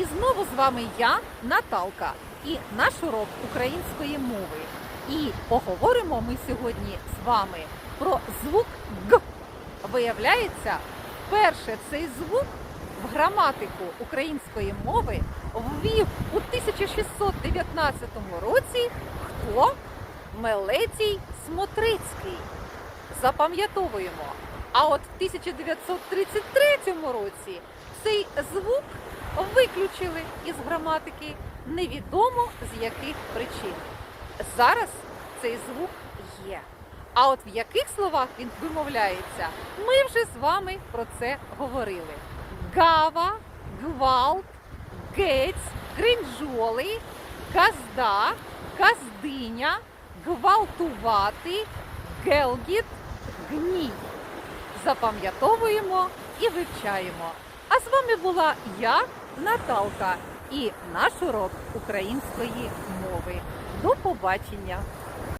І знову з вами я, Наталка, і наш урок української мови. І поговоримо ми сьогодні з вами про звук Г. Виявляється, вперше цей звук в граматику української мови ввів у 1619 році хто? Мелетій Смотрицький. Запам'ятовуємо. А от в 1933 році цей звук виключили із граматики невідомо з яких причин. Зараз цей звук є. А от в яких словах він вимовляється, ми вже з вами про це говорили. Гава, гвалт, гець, кринжоли, газда, газдиня, гвалтувати, гелгіт, гній. Запам'ятовуємо і вивчаємо. А з вами була я, Наталка, і наш урок української мови. До побачення!